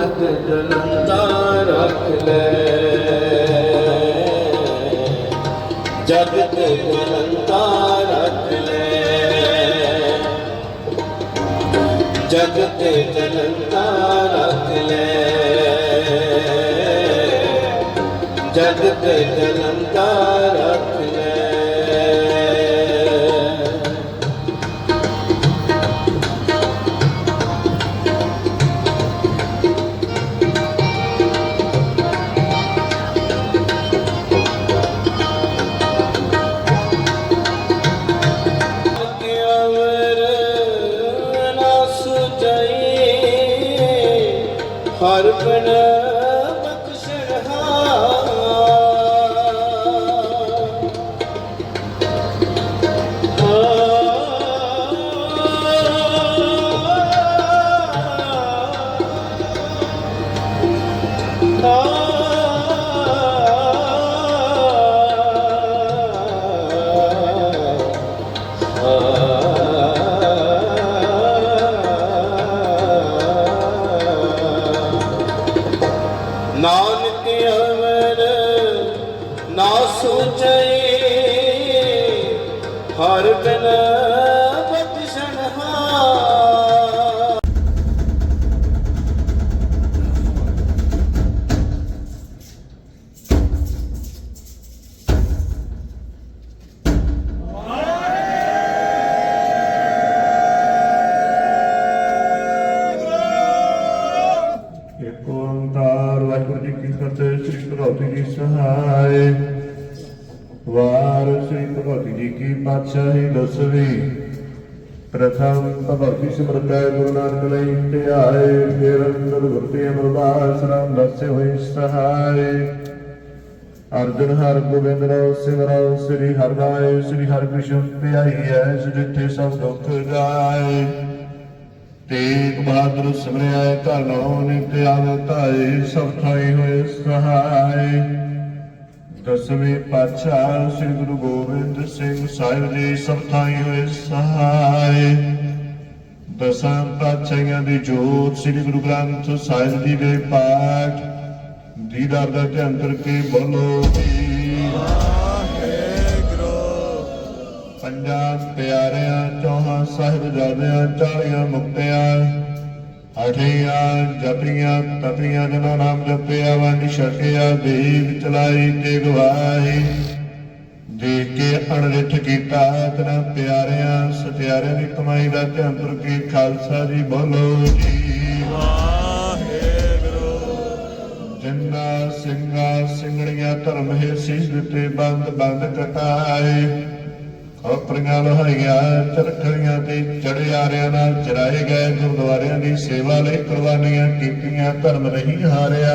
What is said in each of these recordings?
ਜਗਤ ਜਨਤਾ ਰੱਖ ਲੈ ਜਗਤ ਜਨਤਾ ਰੱਖ ਲੈ ਜਗਤ ਜਨਤਾ ਰੱਖ ਲੈ ਜਗਤ ਜਨਤਾ ਰੱਖ ਲੈ। ਹਰ ਨਾਨਕ ਅਮਰ ਨਾ ਸੋਚੇ ਵਾਰ ਸ੍ਰੀ ਭਗਵਤੀ ਜੀ ਕੀ ਪਾਤਸ਼ਾਹੀ ਦਸਵੀਂ? ਪ੍ਰਥਮ ਭਗਵਤੀ ਸਿਮਰਤੈ ਗੁਰੂ ਨਾਨਕ ਲਈ ਧਿਆਏ ਫਿਰ ਅੰਦਰ ਗੁਰਤੀ ਅਮਰਦਾਸ ਰਾਮ ਦਸੇ ਹੋਏ ਸਹਾਇ ਅਰਜਨ ਹਰ ਗੋਬਿੰਦ ਰੋ ਸਿਮਰੋ ਸ੍ਰੀ ਹਰਿ ਰਾਏ, ਸ੍ਰੀ ਹਰਿ ਕ੍ਰਿਸ਼ਨ ਧਿਆਈ ਐਸ ਜਿੱਥੇ ਸਭ ਦੁੱਖ ਜਾਏ। ਤੇਗ ਬਹਾਦਰ ਸਿਮਰਿਆ ਘਰ ਨੌ ਨਿਤ ਆਵੇ ਸਭ ਥਾਈ ਹੋਏ ਸਹਾਈ ਦਸਵੇਂ ਪਾਤਸ਼ਾਹ ਸ੍ਰੀ ਗੁਰੂ ਗੋਬਿੰਦ ਸਿੰਘ ਸਾਹਿਬ ਜੀ ਸਭ ਥਾਈ ਹੋਏ ਸਹਾਈ ਦਸਾਂ ਪਾਤਸ਼ਾਹਾਂ ਦੀ ਜੋਤ ਸ੍ਰੀ ਗੁਰੂ ਗ੍ਰੰਥ ਸਾਹਿਬ ਜੀ ਦੇ ਪਾਠ। ਦੀਦਾਰ ਦਾ ਧਿਆਨ ਕਰਕੇ ਬੋਲੋ ਪੰਜਾਂ ਪਿਆਰਿਆਂ ਚੌਹਾਂ ਸਾਹਿਬਜ਼ਾਦਿਆਂ ਚਾਲੀਆਂ ਮੁਕਤਿਆਂ ਅਠੀਆਂ ਜਪੀਆਂ ਤਪੀਆਂ ਜਨਾਂ ਨਾਮ ਜਪਿਆ, ਵੰਡ ਛਕਿਆ ਦੀਪ ਚਲਾਈ ਤੇ ਗਵਾਹੀ। ਦੇਖ ਕੇ ਅਣਰਿਠ ਕੀਤਾ ਤੇਰਾ ਪਿਆਰਿਆਂ, ਸਤਿਆਰਿਆਂ ਦੀ ਕਮਾਈ ਦਾ ਧਿਆਨ ਤੁਰ ਕੇ ਖਾਲਸਾ ਜੀ ਬੋਲੋ ਜੀ। ਜਿੰਨਾ ਸਿੰਘਾ, ਸਿੰਘਣੀਆਂ ਧਰਮ ਹੈ, ਸੀਸ ਦਿੱਤੇ ਬੰਦ ਬੰਦ ਕਟਾਏ। ਖੋਪਰੀਆਂ ਲੋਹਾਈਆਂ ਚਰਖੜੀਆਂ ਤੇ ਚੜਿਆਰਿਆਂ ਨਾਲ ਚਰਾਏ ਗਏ ਗੁਰਦੁਆਰਿਆਂ ਦੀ ਸੇਵਾ ਲਈ ਕੁਰਬਾਨੀਆਂ ਕੀਤੀਆਂ ਧਰਮ ਨਹੀਂ ਹਾਰਿਆ।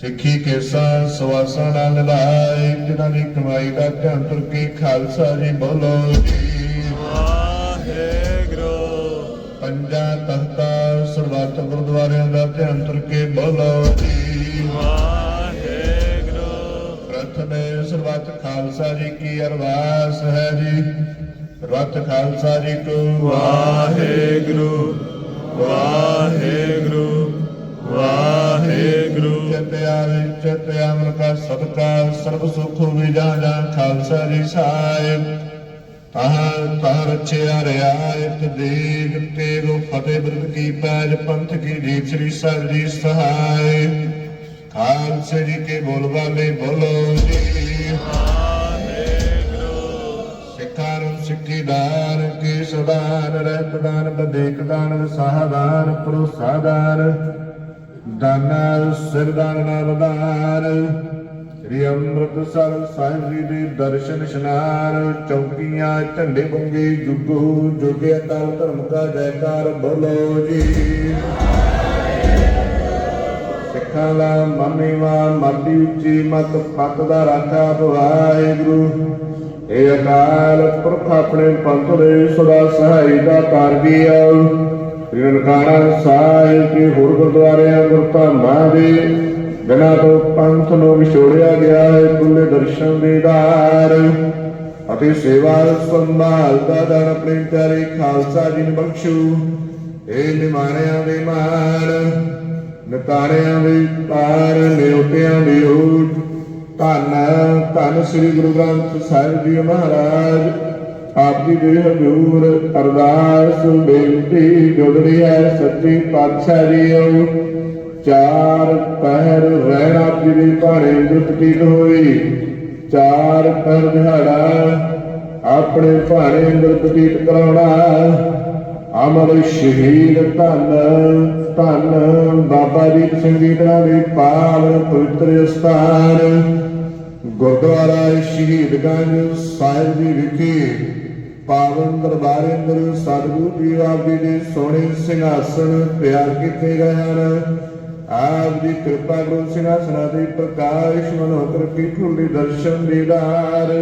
ਸਿੱਖੀ ਕੇਸਾਂ ਸਵਾਸਾਂ ਨਾਲ ਨਿਭਾਏ ਜਿਨ੍ਹਾਂ ਦੀ ਕਮਾਈ ਦਾ ਧਿਆਨ ਤੁਰ ਕੇ ਖਾਲਸਾ ਜੀ ਬੋਲੋ ਜੀ। ਪੰਜਾਂ ਤਖਤਾਂ ਸਰਬੱਤ ਗੁਰਦੁਆਰਿਆਂ ਦਾ ਧਿਆਨ ਤੁਰ ਕੇ ਬੋਲੋ ਸਰਬੱਤ ਖਾਲਸਾ ਜੀ ਕੀ ਅਰਦਾਸ ਹੈ ਜੀ। ਸਰਬੱਤ ਖਾਲਸਾ ਜੀ ਕੋ ਵਾਹਿਗੁਰੂ ਵਾਹਿਗੁਰੂ ਵਾਹਿਗੁਰੂ। ਚਤਿਆ ਵਿੱਚ ਕਾ ਸਦਕਾ ਸਰਬ ਸੁਖ ਵਿਜਾ ਜਾ ਖਾਲਸਾ ਜੀ ਸਾਹਿਬ। ਤਾਹ ਤਾਹ ਰਚਿਆ ਰਿਆਇਤ ਦੇਗ ਤੇਗ ਫਤਿਹ ਬਿਰਦ ਕੀ ਪੈਜ ਪੰਥ ਕੀ ਦੀਪ ਸ੍ਰੀ ਸਾਹਿਬ ਜੀ ਸਹਾਇ। ਖਾਲਸੇ ਜੀ ਕੇ ਬੋਲ ਵਾਲੇ ਬੋਲੋ ਜੀ। ਸਿੱਖਾਂ ਨੂੰ ਸਿੱਖੀ ਦਾਨ ਕੀ ਸੁਦਾਨ ਰਹਿਤ ਦਾਨ ਬਦੇਕ ਦਾਨ ਵਿਸਾਹ ਭਰੋਸਾ ਦਾਨ ਸ੍ਰੀ ਅੰਮ੍ਰਿਤਸਰ ਸਾਹਿਬ ਜੀ ਦੇ ਦਰਸ਼ਨ ਇਸ਼ਨਾਨ, ਚੌਕੀਆਂ, ਝੰਡੇ ਬੰਗੇ, ਜੁਗੋ ਜੋਗੇ ਅਕਾਲ ਧਰਮ ਕਾ ਜੈਕਾਰ, ਬੋਲੋ ਜੀ। ਸਿੱਖਾਂ ਦਾ ਮਮੀਵਾ ਮਾਦੀ ਉੱਚੀ ਮਤ ਪੱਤ ਦਾ ਰਾਖਾ ਵਾਹਿਗੁਰੂ। ਇਹ ਅਕਾਲ ਪੁਰਖ ਆਪਣੇ ਪੰਥ ਦੇ ਸਦਾ ਸਹਾਈ ਦਾ ਤਾਰਗੀ ਆ। ਸ੍ਰੀ ਸਾਹਿਬ ਦੇ ਹੋਰ ਗੁਰਦੁਆਰਿਆਂ ਗੁਰਧਾਮਾਂ ਦੇ ਬਿਨਾਂ ਤੋਂ ਪੰਥ ਨੂੰ ਵਿਛੋੜਿਆ ਗਿਆ ਹੈ ਤੁਲੇ ਦਰਸ਼ਨ ਦੇਦਾਰ ਅਤੇ ਸੇਵਾ ਸੰਭਾਲ ਦਾ ਦਾਨ ਆਪਣੇ ਪਿਆਰੇ ਖਾਲਸਾ ਜੀ ਨੂੰ ਬਖਸ਼ੂ। ਏ ਨਿਮਾਣਿਆਂ ਦੇ ਮਾਣ ਨਕਾਰਿਆਂ ਦੀ ਤਾਰ ਨਿਉਤਿਆਂ ਦੀ ਊਟ ਧੰਨ ਧੰਨ ਸ੍ਰੀ ਗੁਰੂ ਗ੍ਰੰਥ ਸਾਹਿਬ ਜੀ ਮਹਾਰਾਜ। ਆਪ ਜੀ ਦੇ ਹਜ਼ੂਰ, ਅਰਦਾਸ, ਬੇਨਤੀ ਜੁੜਦੀ ਹੈ, ਸੱਚੀ ਪਾਤਸ਼ਾਹ ਜੀਓ ਚਾਰ ਪਹਿਰ ਰਹਿਣ ਆਪ ਜੀ ਦੀ ਭਾਣੇ ਦੁੱਤੀਤ ਹੋਈ। ਚਾਰ ਪਹਿਰ ਦਿਹਾੜਾ ਆਪਣੇ ਭਾਣੇ ਅੰਦਰ ਬਤੀਤ ਕਰਾਉਣਾ। ਅਮਰ ਸ਼ਹੀਦ ਧੰਨ ਧੰਨ ਬਾਬਾ ਦੀਪ ਸਿੰਘ ਜੀ ਦਾ ਦੇ ਪਾਵਨ ਪਵਿੱਤਰ ਸਥਾਨ। ਗੁਰਦੁਆਰਾ ਸ਼ਹੀਦਗੰਜ ਸਾਹਿਬ ਜੀ ਵਿਖੇ ਪਾਵਨ ਦਰਬਾਰ ਅੰਦਰ ਸਤਿਗੁਰੂ ਜੀ ਆਪ ਜੀ ਦੇ ਸੋਹਣੇ ਸਿੰਘਾਸਨ ਤਿਆਰ ਕੀਤੇ ਗਏ ਹਨ। ਆਪ ਦੀ ਕਿਰਪਾ ਗੁਰੂ ਸਿੰਘਾਸਨਾਂ ਦੇ ਪ੍ਰਕਾਸ਼ ਮਨੋਹਰ ਕੀ ਠੁੱਲੀ ਦਰਸ਼ਨ ਦੀਦਾਰ।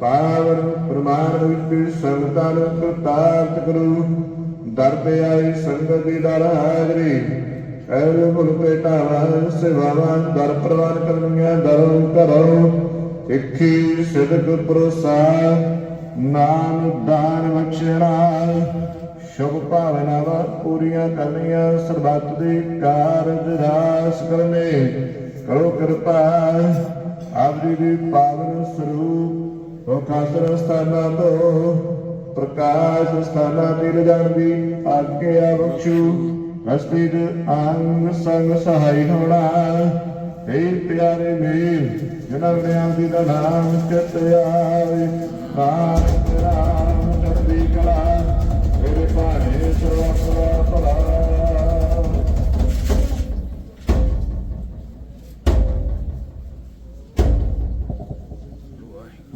ਪਾਵਨ ਪ੍ਰਮਾਣ ਵਿੱਚ ਸੰਗਤਾਂ ਪ੍ਰਤਾਪ ਕਰੋ। ਦਰ ਤੇ ਆਈ ਸੰਗਤ ਦੀ ਦਰ ਹਾਜ਼ਰੀ। ਐਲ ਮੁਲ ਪੇਟਾਵਾਂ ਸੇਵਾਵਾਂ, ਦਰ ਪ੍ਰਵਾਨ ਕਰਨੀਆਂ ਦਰੋਂ ਕਰੋ ਇੱਕੀ ਸਿਦਕ ਪ੍ਰੋਸਾ ਨਾਮ ਦਾਨ ਬਖਸ਼ਣਾ ਸ਼ੁਭ ਭਾਵਨਾਵਾਂ ਪੂਰੀਆਂ ਕਰਨੀਆਂ, ਸਰਬੱਤ ਦੇ ਕਾਰਜ ਰਾਸ ਕਰਨੇ। ਕਰੋ ਕਿਰਪਾ, ਆਪ ਜੀ ਦੀ ਪਾਵਨ ਸਰੂਪ ਉਹ ਖਾਸਰ ਸਥਾਨਾਂ ਤੋਂ, ਪ੍ਰਕਾਸ਼ ਸਥਾਨਾਂ ਤੇ ਲਿਜਾਣ ਦੀ ਆਗਿਆ ਬਖਸ਼ੂ। ਹਸਤੀ ਅੰਗ ਸੰਗ ਸਹਾਈ ਹੋਣਾ, ਤੇ ਪਿਆਰੇ ਮੇਰ ਜਿਨ੍ਹਾਂ ਨੇ ਆਪ ਦਾ ਨਾਮ ਚਿਤ ਆਵੇ ਨਾਨਕ